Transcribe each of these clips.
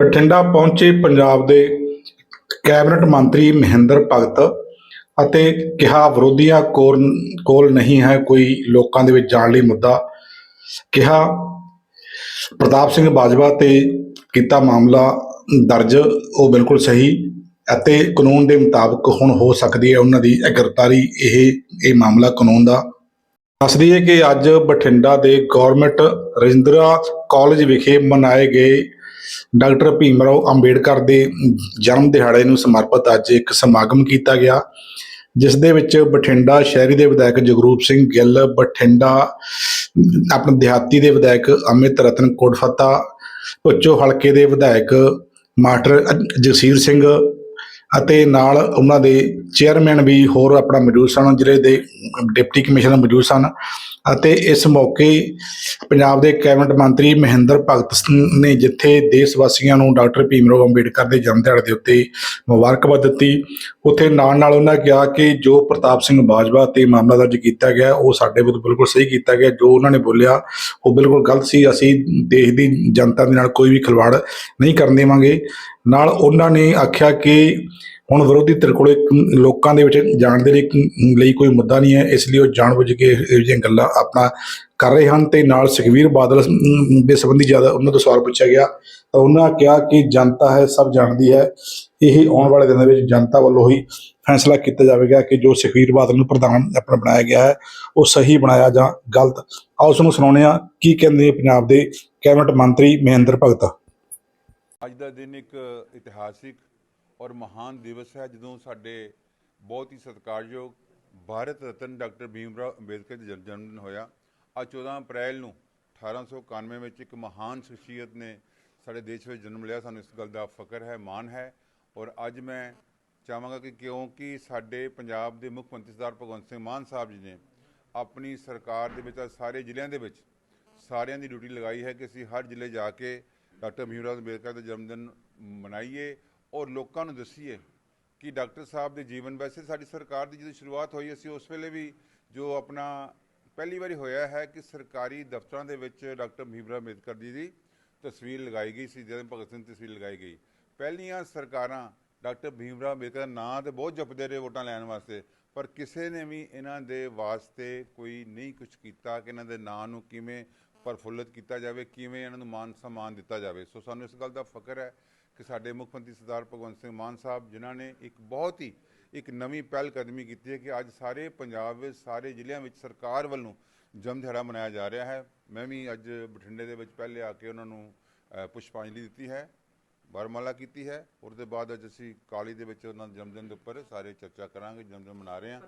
ਬਠਿੰਡਾ ਪਹੁੰਚੇ ਪੰਜਾਬ ਦੇ ਕੈਬਨਿਟ ਮੰਤਰੀ ਮਹਿੰਦਰ ਭਗਤ ਅਤੇ ਕਿਹਾ ਵਿਰੋਧੀਆਂ ਕੋਲ ਕੋਲ ਨਹੀਂ ਹੈ ਕੋਈ ਲੋਕਾਂ ਦੇ ਵਿੱਚ ਜਾਣ ਲਈ ਮੁੱਦਾ। ਕਿਹਾ ਪ੍ਰਤਾਪ ਸਿੰਘ ਬਾਜਵਾ ਤੇ ਕੀਤਾ ਮਾਮਲਾ ਦਰਜ, ਉਹ ਬਿਲਕੁਲ ਸਹੀ ਅਤੇ ਕਾਨੂੰਨ ਦੇ ਮੁਤਾਬਕ ਹੁਣ ਹੋ ਸਕਦੀ ਹੈ ਉਹਨਾਂ ਦੀ ਗ੍ਰਿਫਤਾਰੀ ਇਹ ਇਹ ਮਾਮਲਾ ਕਾਨੂੰਨ ਦਾ। ਦੱਸ ਦਈਏ ਕਿ ਅੱਜ ਬਠਿੰਡਾ ਦੇ ਗਵਰਨਮੈਂਟ ਰਜਿੰਦਰਾ ਕਾਲਜ ਵਿਖੇ ਮਨਾਏ ਗਏ ਡਾਕਟਰ ਭੀਮ ਰਾਓ ਅੰਬੇਡਕਰ ਦੇ ਜਨਮ ਦਿਹਾੜੇ ਨੂੰ ਸਮਰਪਿਤ ਅੱਜ ਇੱਕ ਸਮਾਗਮ ਕੀਤਾ ਗਿਆ, ਜਿਸ ਦੇ ਵਿੱਚ ਬਠਿੰਡਾ ਸ਼ਹਿਰੀ ਦੇ ਵਿਧਾਇਕ ਜਗਰੂਪ ਸਿੰਘ ਗਿੱਲ, ਬਠਿੰਡਾ ਆਪਣੇ ਦਿਹਾਤੀ ਦੇ ਵਿਧਾਇਕ ਅਮਿਤ ਰਤਨ ਕੋਟਫਤਾ ਉੱਚੋ ਹਲਕੇ ਦੇ ਵਿਧਾਇਕ ਮਾਸਟਰ ਜਸੀਰ ਸਿੰਘ ਅਤੇ ਨਾਲ ਉਹਨਾਂ ਦੇ ਚੇਅਰਮੈਨ ਵੀ ਹੋਰ ਆਪਣਾ ਮੌਜੂਦ ਸਨ, ਜ਼ਿਲ੍ਹੇ ਦੇ ਡਿਪਟੀ ਕਮਿਸ਼ਨਰ ਮੌਜੂਦ ਸਨ। ਅਤੇ ਇਸ ਮੌਕੇ ਪੰਜਾਬ ਦੇ ਕੈਬਨਿਟ ਮੰਤਰੀ ਮਹਿੰਦਰ ਭਗਤ ਸ- ਨੇ ਜਿੱਥੇ ਦੇਸ਼ ਵਾਸੀਆਂ ਨੂੰ ਡਾਕਟਰ ਭੀਮ ਰਾਓ ਅੰਬੇਡਕਰ ਦੇ ਜਨਮ ਦਿਹਾੜੇ ਦੇ ਉੱਤੇ ਮੁਬਾਰਕਬਾਦ ਦਿੱਤੀ, ਉੱਥੇ ਨਾਲ ਨਾਲ ਉਹਨਾਂ ਕਿਹਾ ਕਿ ਜੋ ਪ੍ਰਤਾਪ ਸਿੰਘ ਬਾਜਵਾ ਤੇ ਮਾਮਲਾ ਦਰਜ ਕੀਤਾ ਗਿਆ, ਉਹ ਸਾਡੇ ਵੱਲੋਂ ਬਿਲਕੁਲ ਸਹੀ ਕੀਤਾ ਗਿਆ, ਜੋ ਉਹਨਾਂ ਨੇ ਬੋਲਿਆ ਉਹ ਬਿਲਕੁਲ ਗਲਤ ਸੀ, ਅਸੀਂ ਦੇਸ਼ ਦੀ ਜਨਤਾ ਦੇ ਨਾਲ ਕੋਈ ਵੀ ਖਿਲਵਾੜ ਨਹੀਂ ਕਰਨ ਦੇਵਾਂਗੇ। ਨਾਲ ਉਹਨਾਂ ਨੇ ਆਖਿਆ ਕਿ ਹੁਣ ਵਿਰੋਧੀ ਧਿਰ ਕੋਲੇ ਲੋਕਾਂ ਦੇ ਵਿੱਚ ਜਾਣ ਦੇ ਲਈ ਲਈ ਕੋਈ ਮੁੱਦਾ ਨਹੀਂ ਹੈ, ਇਸ ਲਈ ਉਹ ਜਾਣਬੁੱਝ ਕੇ ਇਹੋ ਜਿਹੀਆਂ ਗੱਲਾਂ ਆਪਣਾ ਕਰ ਰਹੇ ਹਨ ਤੇ ਨਾਲ ਸੁਖਵੀਰ ਬਾਦਲ ਦੇ ਸੰਬੰਧੀ ਜ਼ਿਆਦਾ ਉਹਨਾਂ ਤੋਂ ਸਵਾਲ ਪੁੱਛਿਆ ਗਿਆ। ਤਾਂ ਉਹਨਾਂ ਕਿਹਾ ਕਿ ਜਨਤਾ ਹੈ, ਸਭ ਜਾਣਦੀ ਹੈ, ਇਹ ਆਉਣ ਵਾਲੇ ਦਿਨਾਂ ਵਿੱਚ ਜਨਤਾ ਵੱਲੋਂ ਹੀ ਫੈਸਲਾ ਕੀਤਾ ਜਾਵੇਗਾ ਕਿ ਜੋ ਸੁਖਵੀਰ ਬਾਦਲ ਨੂੰ ਪ੍ਰਧਾਨ ਆਪਣਾ ਬਣਾਇਆ ਗਿਆ ਹੈ, ਉਹ ਸਹੀ ਬਣਾਇਆ ਜਾਂ ਗਲਤ। ਆਓ ਉਸ ਨੂੰ ਸੁਣਾਉਂਦੇ ਹਾਂ, ਕੀ ਕਹਿੰਦੇ ਪੰਜਾਬ ਦੇ ਕੈਬਨਿਟ ਮੰਤਰੀ ਮਹਿੰਦਰ ਭਗਤ। ਅੱਜ ਦਾ ਦਿਨ ਇੱਕ ਇਤਿਹਾਸਿਕ ਔਰ ਮਹਾਨ ਦਿਵਸ ਹੈ ਜਦੋਂ ਸਾਡੇ ਬਹੁਤ ਹੀ ਸਤਿਕਾਰਯੋਗ ਭਾਰਤ ਰਤਨ ਡਾਕਟਰ ਭੀਮ ਰਾਓ ਅੰਬੇਦਕਰ ਦਾ ਜਨ- ਜਨਮ ਦਿਨ ਹੋਇਆ। ਅੱਜ 14 ਅਪ੍ਰੈਲ ਨੂੰ 1891 ਵਿੱਚ ਇੱਕ ਮਹਾਨ ਸ਼ਖਸੀਅਤ ਨੇ ਸਾਡੇ ਦੇਸ਼ ਵਿੱਚ ਜਨਮ ਲਿਆ। ਸਾਨੂੰ ਇਸ ਗੱਲ ਦਾ ਫਖਰ ਹੈ, ਮਾਣ ਹੈ ਔਰ ਅੱਜ ਮੈਂ ਚਾਹਾਂਗਾ ਕਿ ਕਿਉਂਕਿ ਸਾਡੇ ਪੰਜਾਬ ਦੇ ਮੁੱਖ ਮੰਤਰੀ ਸਰਦਾਰ ਭਗਵੰਤ ਸਿੰਘ ਮਾਨ ਸਾਹਿਬ ਜੀ ਨੇ ਆਪਣੀ ਸਰਕਾਰ ਦੇ ਵਿੱਚ ਸਾਰੇ ਜ਼ਿਲ੍ਹਿਆਂ ਦੇ ਵਿੱਚ ਸਾਰਿਆਂ ਦੀ ਡਿਊਟੀ ਲਗਾਈ ਹੈ ਕਿ ਅਸੀਂ ਹਰ ਜ਼ਿਲ੍ਹੇ ਜਾ ਕੇ ਡਾਕਟਰ ਭੀਮ ਰਾਓ ਅੰਬੇਦਕਰ ਦਾ ਜਨਮ ਦਿਨ ਮਨਾਈਏ। ਔਰ ਲੋਕਾਂ ਨੂੰ ਦੱਸੀਏ ਕਿ ਡਾਕਟਰ ਸਾਹਿਬ ਦੇ ਜੀਵਨ, ਵੈਸੇ ਸਾਡੀ ਸਰਕਾਰ ਦੀ ਜਦੋਂ ਸ਼ੁਰੂਆਤ ਹੋਈ, ਅਸੀਂ ਉਸ ਵੇਲੇ ਵੀ ਜੋ ਆਪਣਾ ਪਹਿਲੀ ਵਾਰੀ ਹੋਇਆ ਹੈ ਕਿ ਸਰਕਾਰੀ ਦਫ਼ਤਰਾਂ ਦੇ ਵਿੱਚ ਡਾਕਟਰ ਭੀਮ ਅੰਬੇਦਕਰ ਜੀ ਦੀ ਤਸਵੀਰ ਲਗਾਈ ਗਈ ਸੀ ਜਦੋਂ ਭਗਤ ਸਿੰਘ ਦੀ ਤਸਵੀਰ ਲਗਾਈ ਗਈ। ਪਹਿਲੀਆਂ ਸਰਕਾਰਾਂ ਡਾਕਟਰ ਭੀਮਰਾ ਅੰਬੇਦਕਰ ਨਾਂ ਤੇ ਬਹੁਤ ਜਪਦੇ ਰਹੇ ਵੋਟਾਂ ਲੈਣ ਵਾਸਤੇ, ਪਰ ਕਿਸੇ ਨੇ ਵੀ ਇਹਨਾਂ ਦੇ ਵਾਸਤੇ ਕੋਈ ਨਹੀਂ ਕੁਝ ਕੀਤਾ, ਕਿ ਇਹਨਾਂ ਦੇ ਨਾਂ ਨੂੰ ਕਿਵੇਂ ਪ੍ਰਫੁੱਲਤ ਕੀਤਾ ਜਾਵੇ, ਕਿਵੇਂ ਇਹਨਾਂ ਨੂੰ ਮਾਨ ਸਨਮਾਨ ਦਿੱਤਾ ਜਾਵੇ। ਸੋ ਸਾਨੂੰ ਇਸ ਗੱਲ ਦਾ ਫਖਰ ਹੈ ਕਿ ਸਾਡੇ ਮੁੱਖ ਮੰਤਰੀ ਸਰਦਾਰ ਭਗਵੰਤ ਸਿੰਘ ਮਾਨ ਸਾਹਿਬ, ਜਿਨ੍ਹਾਂ ਨੇ ਇੱਕ ਬਹੁਤ ਹੀ, ਇੱਕ ਨਵੀਂ ਪਹਿਲ ਕਦਮੀ ਕੀਤੀ ਹੈ ਕਿ ਅੱਜ ਸਾਰੇ ਪੰਜਾਬ ਵਿੱਚ ਸਾਰੇ ਜ਼ਿਲ੍ਹਿਆਂ ਵਿੱਚ ਸਰਕਾਰ ਵੱਲੋਂ ਜਨਮ ਦਿਹਾੜਾ ਮਨਾਇਆ ਜਾ ਰਿਹਾ ਹੈ। ਮੈਂ ਵੀ ਅੱਜ ਬਠਿੰਡੇ ਦੇ ਵਿੱਚ ਪਹਿਲੇ ਆ ਕੇ ਉਹਨਾਂ ਨੂੰ ਪੁਸ਼ਪਾਂਜਲੀ ਦਿੱਤੀ ਹੈ, ਵਰਮਾਲਾ ਕੀਤੀ ਹੈ। ਉਹਦੇ ਬਾਅਦ ਅੱਜ ਅਸੀਂ ਕਾਲੀ ਦੇ ਵਿੱਚ ਉਹਨਾਂ ਦੇ ਜਨਮ ਦਿਨ ਦੇ ਉੱਪਰ ਸਾਰੇ ਚਰਚਾ ਕਰਾਂਗੇ ਜਨਮ ਦਿਨ ਮਨਾ ਰਹੇ ਹਾਂ।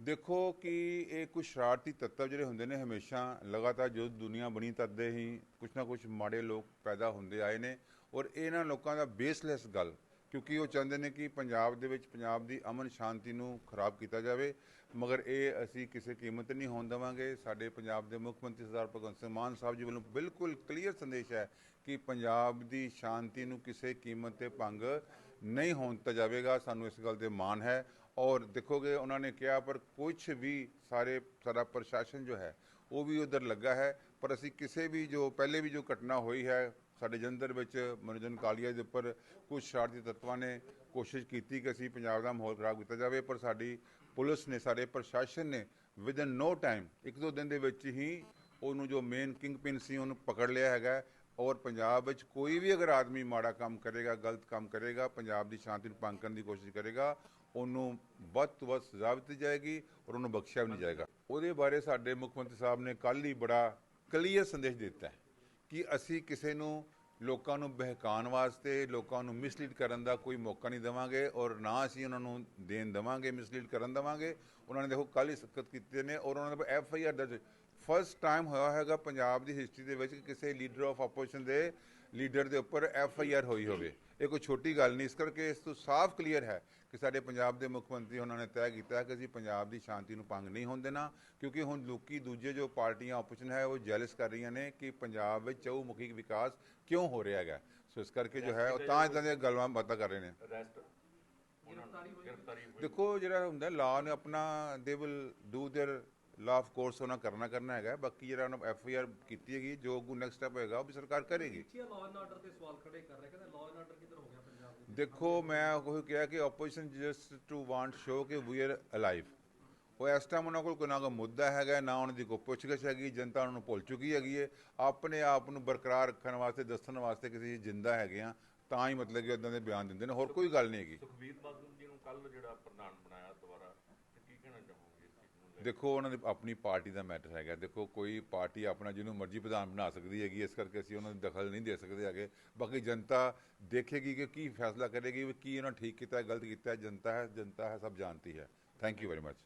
ਦੇਖੋ ਕਿ ਇਹ ਕੁਝ ਸ਼ਰਾਰਤੀ ਤੱਤਵ ਜਿਹੜੇ ਹੁੰਦੇ ਨੇ ਹਮੇਸ਼ਾ ਲਗਾਤਾਰ ਜਦੋਂ ਦੁਨੀਆ ਬਣੀ ਤਦ ਦੇ ਹੀ ਕੁਝ ਨਾ ਕੁਝ ਮਾੜੇ ਲੋਕ ਪੈਦਾ ਹੁੰਦੇ ਆਏ ਨੇ ਔਰ ਇਹਨਾਂ ਲੋਕਾਂ ਦਾ ਬੇਸਲੈਸ ਗੱਲ, ਕਿਉਂਕਿ ਉਹ ਚਾਹੁੰਦੇ ਨੇ ਕਿ ਪੰਜਾਬ ਦੇ ਵਿੱਚ ਪੰਜਾਬ ਦੀ ਅਮਨ ਸ਼ਾਂਤੀ ਨੂੰ ਖਰਾਬ ਕੀਤਾ ਜਾਵੇ, ਮਗਰ ਇਹ ਅਸੀਂ ਕਿਸੇ ਕੀਮਤ ਤੇ ਨਹੀਂ ਹੋਣ ਦੇਵਾਂਗੇ। ਸਾਡੇ ਪੰਜਾਬ ਦੇ ਮੁੱਖ ਮੰਤਰੀ ਸਰਦਾਰ ਭਗਵੰਤ ਸਿੰਘ ਮਾਨ ਸਾਹਿਬ ਜੀ ਵੱਲੋਂ ਬਿਲਕੁਲ ਕਲੀਅਰ ਸੰਦੇਸ਼ ਹੈ ਕਿ ਪੰਜਾਬ ਦੀ ਸ਼ਾਂਤੀ ਨੂੰ ਕਿਸੇ ਕੀਮਤ ਤੇ ਭੰਗ ਨਹੀਂ ਹੋਣ ਦਿੱਤਾ ਜਾਵੇਗਾ। ਸਾਨੂੰ ਇਸ ਗੱਲ ਤੇ ਮਾਣ ਹੈ ਔਰ ਦੇਖੋਗੇ ਉਹਨਾਂ ਨੇ ਕਿਹਾ, ਪਰ ਕੁਝ ਵੀ ਸਾਰੇ ਸਾਰਾ ਪ੍ਰਸ਼ਾਸਨ ਜੋ ਹੈ, ਉਹ ਵੀ ਉਧਰ ਲੱਗਾ ਹੈ। ਪਰ ਅਸੀਂ ਕਿਸੇ ਵੀ ਜੋ, ਪਹਿਲੇ ਵੀ ਜੋ ਘਟਨਾ ਹੋਈ ਹੈ, ਸਾਡੇ ਜਲੰਧਰ ਵਿੱਚ ਮਨੋਜਨ ਕਾਲੀਆ ਦੇ ਉੱਪਰ ਕੁਝ ਸ਼ਰਾਰਤੀ ਤੱਤਵਾਂ ਨੇ ਕੋਸ਼ਿਸ਼ ਕੀਤੀ ਕਿ ਅਸੀਂ ਪੰਜਾਬ ਦਾ ਮਾਹੌਲ ਖਰਾਬ ਕੀਤਾ ਜਾਵੇ, ਪਰ ਸਾਡੀ ਪੁਲਿਸ ਨੇ, ਸਾਡੇ ਪ੍ਰਸ਼ਾਸਨ ਨੇ ਵਿਦਨ ਨੋ ਟਾਈਮ ਇੱਕ ਦੋ ਦਿਨ ਦੇ ਵਿੱਚ ਹੀ ਉਹਨੂੰ ਜੋ ਮੇਨ ਕਿੰਗ ਪਿਨ ਸੀ, ਉਹਨੂੰ ਪਕੜ ਲਿਆ ਹੈਗਾ। ਔਰ ਪੰਜਾਬ ਵਿੱਚ ਕੋਈ ਵੀ ਅਗਰ ਆਦਮੀ ਮਾੜਾ ਕੰਮ ਕਰੇਗਾ, ਗਲਤ ਕੰਮ ਕਰੇਗਾ, ਪੰਜਾਬ ਦੀ ਸ਼ਾਂਤੀ ਨੂੰ ਭੰਗ ਕਰਨ ਦੀ ਕੋਸ਼ਿਸ਼ ਕਰੇਗਾ, ਉਹਨੂੰ ਵੱਧ ਤੋਂ ਵੱਧ ਸਜ਼ਾ ਦਿੱਤੀ ਜਾਏਗੀ ਔਰ ਉਹਨੂੰ ਬਖਸ਼ਿਆ ਵੀ ਨਹੀਂ ਜਾਏਗਾ। ਉਹਦੇ ਬਾਰੇ ਸਾਡੇ ਮੁੱਖ ਮੰਤਰੀ ਸਾਹਿਬ ਨੇ ਕੱਲ ਹੀ ਬੜਾ ਕਲੀਅਰ ਸੰਦੇਸ਼ ਦਿੱਤਾ ਕਿ ਅਸੀਂ ਕਿਸੇ ਨੂੰ ਲੋਕਾਂ ਨੂੰ ਬਹਿਕਾਉਣ ਵਾਸਤੇ, ਲੋਕਾਂ ਨੂੰ ਮਿਸਲੀਡ ਕਰਨ ਦਾ ਕੋਈ ਮੌਕਾ ਨਹੀਂ ਦੇਵਾਂਗੇ ਔਰ ਨਾ ਅਸੀਂ ਉਹਨਾਂ ਨੂੰ ਦੇਣ ਦੇਵਾਂਗੇ ਮਿਸਲੀਡ ਕਰਨ ਦੇਵਾਂਗੇ। ਉਹਨਾਂ ਨੇ ਦੇਖੋ ਕੱਲ ਹੀ ਸਖਤ ਕੀਤੇ ਨੇ ਔਰ ਉਹਨਾਂ ਦੇ ਐਫ ਆਈ ਆਰ ਦਰਜ ਫਸਟ ਟਾਈਮ ਹੋਇਆ ਹੈਗਾ ਪੰਜਾਬ ਦੀ ਹਿਸਟਰੀ ਦੇ ਵਿੱਚ ਕਿ ਕਿਸੇ ਲੀਡਰ ਆਫ ਆਪੋਜੀਸ਼ਨ ਦੇ ਲੀਡਰ ਦੇ ਉੱਪਰ ਐਫ ਆਈ ਆਰ ਹੋਈ ਹੋਵੇ ਇਹ ਕੋਈ ਛੋਟੀ ਗੱਲ ਨਹੀਂ ਇਸ ਕਰਕੇ ਇਸ ਤੋਂ ਸਾਫ਼ ਕਲੀਅਰ ਹੈ ਕਿ ਸਾਡੇ ਪੰਜਾਬ ਦੇ ਮੁੱਖ ਮੰਤਰੀ ਉਹਨਾਂ ਨੇ ਤੈਅ ਕੀਤਾ ਹੈ ਕਿ ਅਸੀਂ ਪੰਜਾਬ ਦੀ ਸ਼ਾਂਤੀ ਨੂੰ ਭੰਗ ਨਹੀਂ ਹੋਣ ਦੇਣਾ ਕਿਉਂਕਿ ਹੁਣ ਲੋਕੀ ਦੂਜੇ ਜੋ ਪਾਰਟੀਆਂ ਆਪੋਜੀਸ਼ਨ ਹੈ ਉਹ ਜੈਲਸ ਕਰ ਰਹੀਆਂ ਨੇ ਕਿ ਪੰਜਾਬ ਵਿੱਚ ਚਹੁਮੁਖੀ ਵਿਕਾਸ ਕਿਉਂ ਹੋ ਰਿਹਾ ਹੈਗਾ ਸੋ ਇਸ ਕਰਕੇ ਜੋ ਹੈ ਉਹ ਤਾਂ ਇਦਾਂ ਦੀਆਂ ਗੱਲਾਂ ਬਾਤਾਂ ਕਰ ਰਹੇ ਨੇ ਗ੍ਰਿਫਤਾਰੀ ਹੋਈ ਦੇਖੋ ਜਿਹੜਾ ਹੁੰਦਾ ਲਾ ਨੇ ਆਪਣਾ they will do there law of course ਉਹਨਾਂ ਕਰਨਾ ਕਰਨਾ ਹੈਗਾ ਬਾਕੀ ਜਿਹੜਾ ਉਹਨਾਂ ਐਫ ਆਈ ਆਰ ਕੀਤੀ ਹੈਗੀ ਜੋ ਅੱਗੂ ਨੈਕਸਟ ਸਟੈਪ ਹੋਏਗਾ ਉਹ ਵੀ ਸਰਕਾਰ ਕਰੇਗੀ। ਕੀ ਲਾਅ ਐਂਡ ਆਰਡਰ ਤੇ ਸਵਾਲ ਖੜੇ ਕਰ ਰਹੇ ਕਹਿੰਦੇ ਲਾਅ ਐਂਡ ਆਰਡਰ ਕਿੱਧਰ ਹੋ ਗਿਆ ਪੰਜਾਬ ਦੇ ਵਿੱਚ? ਦੇਖੋ ਮੈਂ ਉਹ ਕਿਹਾ ਕਿ opposition just to want show ਕਿ ਵੀ ਆਰ ਅਲਾਈਵ ਉਹ ਇਸ ਟਾਈਮ ਉਹਨਾਂ ਕੋਲ ਕੋਈ ਨਾ ਕੋਈ ਮੁੱਦਾ ਹੈਗਾ ਨਾ ਉਹਨਾਂ ਦੀ ਕੋਈ ਪੁੱਛਗਿੱਛ ਹੈਗੀ ਜਨਤਾ ਉਹਨਾਂ ਨੂੰ ਭੁੱਲ ਚੁੱਕੀ ਹੈਗੀ ਹੈ ਆਪਣੇ ਆਪ ਨੂੰ ਬਰਕਰਾਰ ਰੱਖਣ ਵਾਸਤੇ ਦੱਸਣ ਵਾਸਤੇ ਕਿਸੇ ਜਿੰਦਾ ਹੈਗੇ ਆ ਤਾਂ ਹੀ ਮਤਲਬ ਕਿ ਇਦਾਂ ਦੇ ਬਿਆਨ ਦਿੰਦੇ ਨੇ ਹੋਰ ਕੋਈ ਗੱਲ ਨਹੀਂ ਹੈਗੀ। ਸੁਖਬੀਰ ਬਾਦਲ ਜੀ ਨੂੰ ਕੱਲ ਜਿਹੜਾ ਪ੍ਰਧਾਨ ਬਣਾਇਆ ਦੁਬਾਰਾ ਤੇ ਕੀ ਕਹਿਣਾ ਚਾਹੋਗੇ ਇਸ ਚੀਜ਼ ਨੂੰ ਲੈ ਦੇਖੋ, ਉਹਨਾਂ ਦੀ ਆਪਣੀ ਪਾਰਟੀ ਦਾ ਮੈਟਰ ਹੈਗਾ। ਦੇਖੋ, ਕੋਈ ਪਾਰਟੀ ਆਪਣਾ ਜਿਹਨੂੰ ਮਰਜ਼ੀ ਪ੍ਰਧਾਨ ਬਣਾ ਸਕਦੀ ਹੈਗੀ, ਇਸ ਕਰਕੇ ਅਸੀਂ ਉਹਨਾਂ ਦੀ ਦਖਲ ਨਹੀਂ ਦੇ ਸਕਦੇ ਹੈਗੇ। ਬਾਕੀ ਜਨਤਾ ਦੇਖੇਗੀ ਕਿ ਕੀ ਫੈਸਲਾ ਕਰੇਗੀ, ਵੀ ਕੀ ਉਹਨਾਂ ਠੀਕ ਕੀਤਾ, ਗਲਤ ਕੀਤਾ। ਜਨਤਾ ਹੈ ਜਨਤਾ ਹੈ, ਸਭ ਜਾਣਤੀ ਹੈ। Thank you very much